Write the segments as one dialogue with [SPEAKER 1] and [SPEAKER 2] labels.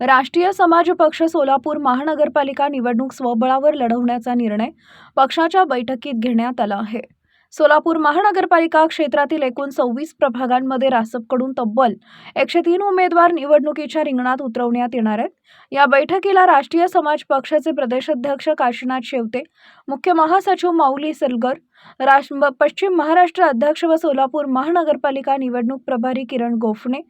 [SPEAKER 1] राष्ट्रीय समाज पक्ष सोलापूर महानगरपालिका निवडणूक स्वबळावर लढवण्याचा निर्णय पक्षाच्या बैठकीत घेण्यात आला आहे. सोलापूर महानगरपालिका क्षेत्रातील एकूण सव्वीस प्रभागांमध्ये रासपकडून तब्बल एकशे तीन उमेदवार निवडणुकीच्या रिंगणात उतरवण्यात येणार आहेत. या बैठकीला राष्ट्रीय समाज पक्षाचे प्रदेशाध्यक्ष काशीनाथ शेवते मुख्य महासचिव माऊली सलगर राष पश्चिम महाराष्ट्र अध्यक्ष व सोलापूर महानगरपालिका निवडणूक प्रभारी किरण गोफणे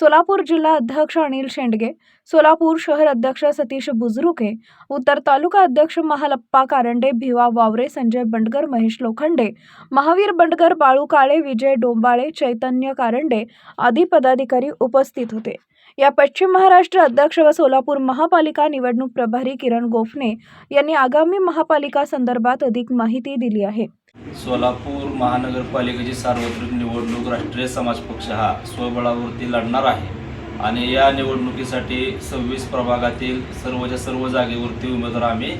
[SPEAKER 1] सोलापूर जिल्हा अध्यक्ष अनिल शेंडगे सोलापूर शहर अध्यक्ष सतीश बुजरुके उत्तर तालुका अध्यक्ष महालप्पा कारंडे भिवा वावरे संजय बंडगर महेश लोखंडे महावीर बंडगर बाळू काळे विजय डोंबाळे चैतन्य कारंडे आदी पदाधिकारी उपस्थित होते. या पश्चिम महाराष्ट्र अध्यक्ष व सोलापूर महापालिका निवडणूक प्रभारी किरण गोफणे यांनी आगामी महापालिका संदर्भात अधिक माहिती दिली आहे.
[SPEAKER 2] सोलापूर महानगरपालिकेची सार्वत्रिक निवडणूक राष्ट्रीय समाज पक्ष हा स्वबळावरती लढणार आहे. आणि या निवडणुकीसाठी सव्वीस प्रभागातील सर्वच्या सर्व जागेवरती उमेदवार आम्ही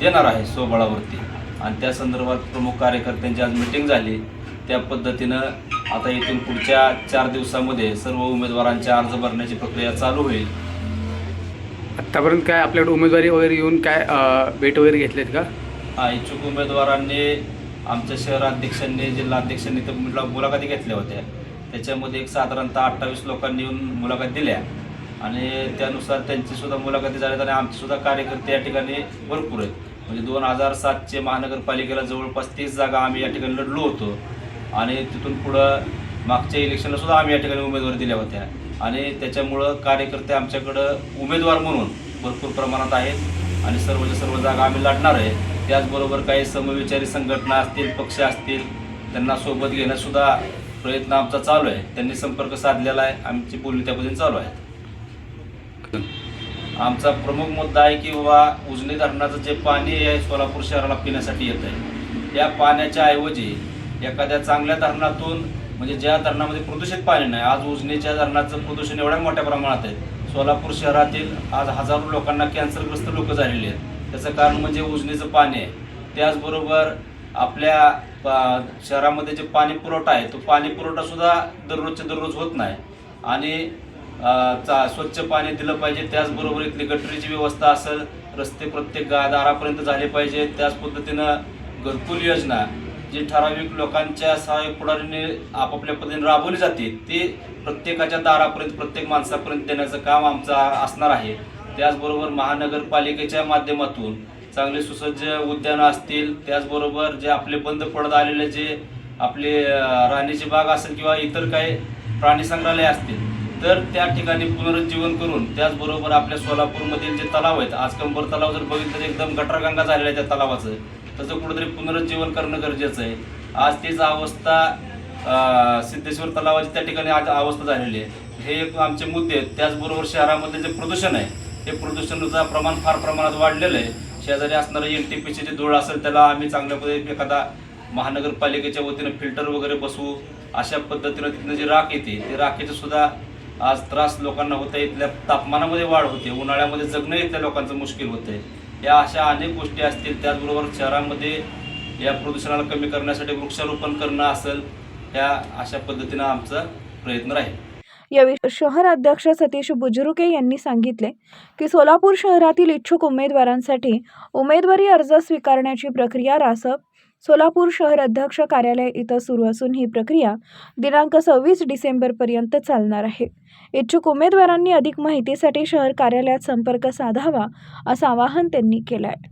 [SPEAKER 2] देणार आहे स्वबळावरती. आणि त्या संदर्भात प्रमुख कार्यकर्त्यांची आज मिटिंग झाली. त्या पद्धतीनं आता इथून पुढच्या चार दिवसामध्ये सर्व उमेदवारांच्या अर्ज भरण्याची प्रक्रिया चालू होईल.
[SPEAKER 3] आत्तापर्यंत काय आपल्याकडे उमेदवारी वगैरे येऊन काय भेट वगैरे घेतलेत का?
[SPEAKER 2] हा इच्छुक उमेदवारांनी आमच्या शहराध्यक्षांनी जिल्हाध्यक्षांनी तर मुला मुलाखती घेतल्या होत्या. त्याच्यामध्ये एक साधारणतः अठ्ठावीस लोकांनी येऊन मुलाखत दिल्या. आणि त्यानुसार त्यांचीसुद्धा मुलाखती झाल्यात आणि आमचेसुद्धा कार्यकर्ते या ठिकाणी भरपूर आहेत. म्हणजे दोन हजार सातचे महानगरपालिकेला जवळपास तीस जागा आम्ही या ठिकाणी लढलो होतो. आणि तिथून पुढं मागच्या इलेक्शनला सुद्धा आम्ही या ठिकाणी उमेदवार दिल्या होत्या. आणि त्याच्यामुळं कार्यकर्ते आमच्याकडं उमेदवार म्हणून भरपूर प्रमाणात आहेत. आणि सर्वच्या सर्व जागा आम्ही लढणार आहे. त्याचबरोबर काही समविचारी संघटना असतील पक्ष असतील त्यांना सोबत घेण्यासुद्धा प्रयत्न आमचा चालू आहे. त्यांनी संपर्क साधलेला आहे. आमची बोलणी त्या पद्धतीने चालू आहे. आमचा प्रमुख मुद्दा आहे की बाबा उजनी धरणाचं जे पाणी आहे सोलापूर शहराला पिण्यासाठी येत आहे. या पाण्याच्या ऐवजी एखाद्या चांगल्या धरणातून म्हणजे ज्या धरणामध्ये प्रदूषित पाणी नाही आज उजनीच्या धरणाचं प्रदूषण एवढ्या मोठ्या प्रमाणात आहे. सोलापूर शहरातील आज हजारो लोकांना कॅन्सरग्रस्त लोक झालेली आहेत. त्याचं कारण म्हणजे उजनीचं पाणी आहे. त्याचबरोबर आपल्या शहरामध्ये जे पाणी पुरवठा आहे तो पाणी पुरवठा सुद्धा दररोजच्या दररोज होत नाही. आणि चा स्वच्छ पाणी दिलं पाहिजे त्याचबरोबर इथली गटरीची व्यवस्था असेल रस्ते प्रत्येक गा दारापर्यंत झाले पाहिजे. त्याच पद्धतीनं घरकुल योजना जी ठराविक लोकांच्या सहाय्य पुढारीने आपापल्या पद्धतीने राबवली जाते ती प्रत्येकाच्या दारापर्यंत प्रत्येक माणसापर्यंत देण्याचं काम आमचं असणार आहे. त्याचबरोबर महानगरपालिकेच्या माध्यमातून चांगले सुसज्ज उद्यानं असतील त्याचबरोबर जे आपले बंद पडत आलेले जे आपले अ, बाग असेल किंवा इतर काही प्राणी संग्रहालय असतील तर त्या ठिकाणी पुनरुज्जीवन करून त्याचबरोबर आपल्या सोलापूरमधील जे तलाव आहेत आज कंबर तलाव जर बघितलं तर एकदम गटरगंगा झालेला आहे त्या तलावाचं त्याचं कुठंतरी पुनरुज्जीवन करणं गरजेचं आहे. आज तीच अवस्था सिद्धेश्वर तलावाची त्या ठिकाणी आज अवस्था झालेली आहे. हे एक आमचे मुद्दे आहेत. त्याचबरोबर शहरामध्ये जे प्रदूषण आहे हे प्रदूषणाचं प्रमाण फार प्रमाणात वाढलेलं आहे शेजारी असणारं एन टी पीचे जे धूळ असेल त्याला आम्ही चांगल्या पद्धतीने एखादा महानगरपालिकेच्या वतीनं फिल्टर वगैरे बसवू अशा पद्धतीनं तिथनं जी राख येते ते राखेचे सुद्धा आज त्रास लोकांना होत आहे. इथल्या तापमानामध्ये वाढ होते उन्हाळ्यामध्ये जगणं इथल्या लोकांचं मुश्किल होतंय. या अशा अनेक गोष्टी असतील त्याचबरोबर शहरामध्ये या प्रदूषणाला कमी करण्यासाठी वृक्षारोपण करणं असेल या अशा पद्धतीनं आमचा प्रयत्न राहील.
[SPEAKER 1] यावेळी शहर अध्यक्ष सतीश बुजरुके यांनी सांगितले की सोलापूर शहरातील इच्छुक उमेदवारांसाठी उमेदवारी अर्ज स्वीकारण्याची प्रक्रिया रासप. सोलापूर शहर अध्यक्ष कार्यालय इथं सुरू असून ही प्रक्रिया दिनांक सव्वीस डिसेंबरपर्यंत चालणार आहे. इच्छुक उमेदवारांनी अधिक माहितीसाठी शहर कार्यालयात संपर्क साधावा असं आवाहन त्यांनी केलं आहे